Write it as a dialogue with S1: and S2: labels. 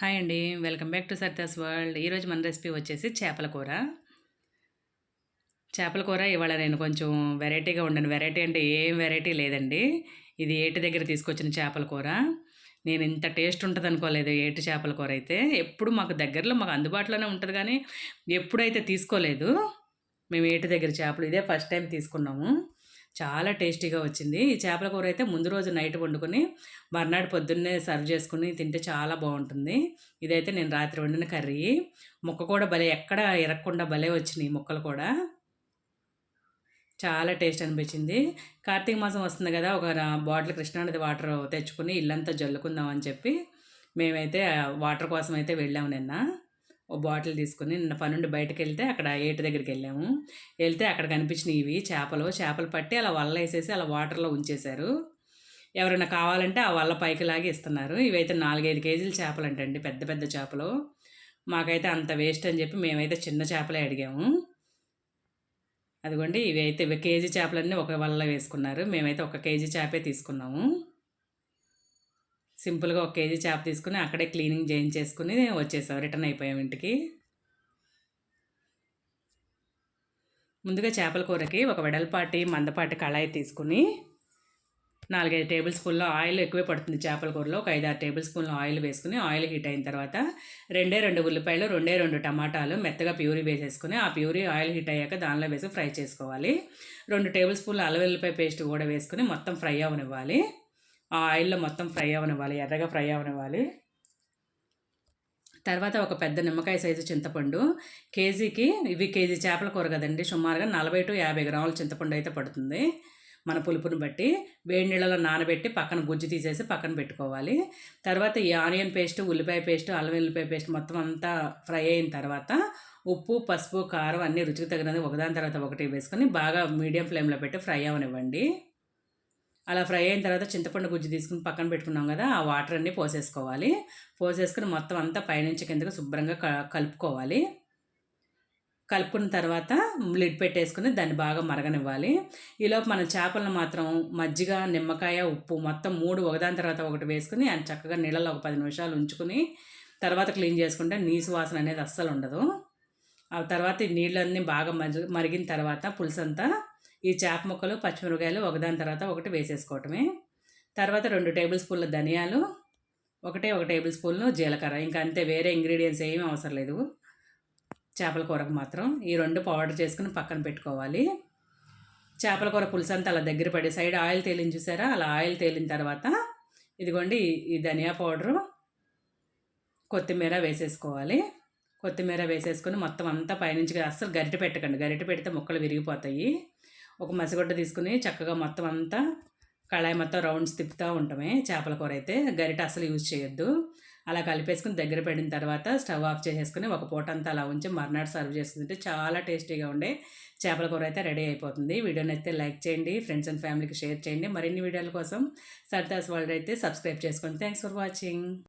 S1: Hi అండి. Welcome back to Sardas world ఈరోజు మన రెసిపీ వచ్చేసి చేపల కూర. చేపల కూర ఇవాళ నేను కొంచెం వెరైటీగా ఉండను. వెరైటీ అంటే ఏం వెరైటీ లేదండి. ఇది ఏటి దగ్గర తీసుకొచ్చిన చేపల కూర. నేను ఇంత టేస్ట్ ఉంటుంది అనుకోలేదు ఏటి చేపల కూర అయితే. ఎప్పుడు మాకు దగ్గరలో మాకు అందుబాటులోనే ఉంటుంది కానీ ఎప్పుడైతే తీసుకోలేదు మేము ఏటి దగ్గర చేపలు ఇదే ఫస్ట్ టైం తీసుకున్నాము. చాలా టేస్టీగా వచ్చింది. ఈ చేపల కూర అయితే ముందు రోజు నైట్ వండుకొని మర్నాడు పొద్దున్నే సర్వ్ చేసుకుని తింటే చాలా బాగుంటుంది. ఇదైతే నేను రాత్రి వండిన కర్రీ. ముక్క కూడా భలే ఎక్కడ ఇరగకుండా భలే వచ్చినాయి ముక్కలు కూడా. చాలా టేస్ట్ అనిపించింది. కార్తీక మాసం వస్తుంది కదా ఒక బాటిల్ కృష్ణానది వాటర్ తెచ్చుకుని ఇల్లంతా జల్లుకుందాం అని చెప్పి మేమైతే వాటర్ కోసం అయితే వెళ్ళాము నిన్న. ఓ బాటిల్ తీసుకుని నిన్న పన్నెండు బయటకు వెళ్తే అక్కడ ఏటు దగ్గరికి వెళ్ళాము వెళ్తే అక్కడ కనిపించినాయి ఇవి చేపలు. చేపలు పట్టి అలా వల్ల వేసేసి అలా వాటర్లో ఉంచేశారు. ఎవరైనా కావాలంటే ఆ వల్ల పైకి లాగి ఇస్తున్నారు. ఇవైతే నాలుగైదు కేజీల చేపలు అంటండి పెద్ద పెద్ద చేపలు. మాకైతే అంత వేస్ట్ అని చెప్పి మేమైతే చిన్న చేపలే అడిగాము. అదిగోండి ఇవి అయితే కేజీ చేపలన్నీ ఒక వల్ల వేసుకున్నారు. మేమైతే ఒక కేజీ చేపే తీసుకున్నాము. సింపుల్గా ఒక కేజీ చేప తీసుకుని అక్కడే క్లీనింగ్ చేయించేసుకుని వచ్చేసాం రిటర్న్ అయిపోయాం ఇంటికి. ముందుగా చేపల కూరకి ఒక వెడల్పాటి మందపాటి కళాయి తీసుకుని నాలుగైదు టేబుల్ స్పూన్లో ఆయిల్ ఎక్కువే పడుతుంది చేపల కూరలో. ఒక ఐదు టేబుల్ స్పూన్లో ఆయిల్ వేసుకుని ఆయిల్ హీట్ అయిన తర్వాత రెండే రెండు ఉల్లిపాయలు రెండే రెండు టమాటాలు మెత్తగా ప్యూరీ వేసేసుకుని ఆ ప్యూరీ ఆయిల్ హీట్ అయ్యాక దానిలో వేసి ఫ్రై చేసుకోవాలి. రెండు టేబుల్ స్పూన్లు అల్లవెల్లిపాయ పేస్ట్ కూడా వేసుకుని మొత్తం ఫ్రై అవనివ్వాలి. ఆ ఆయిల్లో మొత్తం ఫ్రై అవనివ్వాలి ఎర్రగా ఫ్రై అవనివ్వాలి. తర్వాత ఒక పెద్ద నిమ్మకాయ సైజు చింతపండు. కేజీకి ఇవి కేజీ చేపల కూర కదండి సుమారుగా నలభై టు యాభై గ్రాముల చింతపండు అయితే పడుతుంది మన పులుపుని బట్టి. వేడి నీళ్ళలో నానబెట్టి పక్కన గుజ్జు తీసేసి పక్కన పెట్టుకోవాలి. తర్వాత ఈ ఆనియన్ పేస్ట్ ఉల్లిపాయ పేస్ట్ అల్లం ఉల్లిపాయ పేస్ట్ మొత్తం అంతా ఫ్రై అయిన తర్వాత ఉప్పు పసుపు కారం అన్నీ రుచికి తగినది ఒకదాని తర్వాత ఒకటి వేసుకొని బాగా మీడియం ఫ్లేమ్లో పెట్టి ఫ్రై అవనివ్వండి. అలా ఫ్రై అయిన తర్వాత చింతపండు గుజ్జు తీసుకుని పక్కన పెట్టుకున్నాం కదా ఆ వాటర్ అన్నీ పోసేసుకోవాలి. పోసేసుకుని మొత్తం అంతా పైనుంచి కిందకి శుభ్రంగా కలుపుకోవాలి. కలుపుకున్న తర్వాత లిడ్ పెట్టేసుకుని దాన్ని బాగా మరగనివ్వాలి. ఈలోపు మన చేపలను మాత్రం మజ్జిగ నిమ్మకాయ ఉప్పు మొత్తం మూడు ఒకదాని తర్వాత ఒకటి వేసుకుని అది చక్కగా నీళ్ళలో ఒక పది నిమిషాలు ఉంచుకుని తర్వాత క్లీన్ చేసుకుంటే నీసు వాసన అనేది అస్సలు ఉండదు. ఆ తర్వాత ఈ నీళ్ళన్నీ బాగా మరిగిన తర్వాత పులుసు అంతా ఈ చేప ముక్కలు పచ్చిమిరపకాయలు ఒకదాని తర్వాత ఒకటి వేసేసుకోవటమే. తర్వాత రెండు టేబుల్ స్పూన్ల ధనియాలు ఒకటే ఒక టేబుల్ స్పూన్లు జీలకర్ర. ఇంకా అంతే వేరే ఇంగ్రీడియంట్స్ ఏమీ అవసరం లేదు. చేపల కూరకు మాత్రం ఈ రెండు పౌడర్ చేసుకుని పక్కన పెట్టుకోవాలి. చేపల కూర పులుసు అంతా అలా దగ్గర పడి సైడ్ ఆయిల్ తేలిని చూసారా? అలా ఆయిల్ తేలిన తర్వాత ఇదిగోండి ఈ ధనియా పౌడరు కొత్తిమీర వేసేసుకోవాలి. కొత్తిమీర వేసేసుకొని మొత్తం అంతా పైనుంచి అస్సలు గరిటె పెట్టకండి. గరిటె పెడితే ముక్కలు విరిగిపోతాయి. ఒక మసిగొడ్డ తీసుకుని చక్కగా మొత్తం అంతా కళాయి మొత్తం రౌండ్స్ తిప్పుతూ ఉంటామే చేపల కూర అయితే. గరిట అసలు యూజ్ చేయొద్దు. అలా కలిపేసుకుని దగ్గర పడిన తర్వాత స్టవ్ ఆఫ్ చేసేసుకుని ఒక పూట అంతా అలా ఉంచి మర్నాడు సర్వ్ చేస్తుంటే చాలా టేస్టీగా ఉండే చేపల కూర అయితే రెడీ అయిపోతుంది. వీడియో నచ్చితే లైక్ చేయండి ఫ్రెండ్స్ అండ్ ఫ్యామిలీకి షేర్ చేయండి. మరిన్ని వీడియోల కోసం సర్దాస్ వరల్డ్ అయితే సబ్స్క్రైబ్ చేసుకోండి థ్యాంక్స్ ఫర్ వాచింగ్.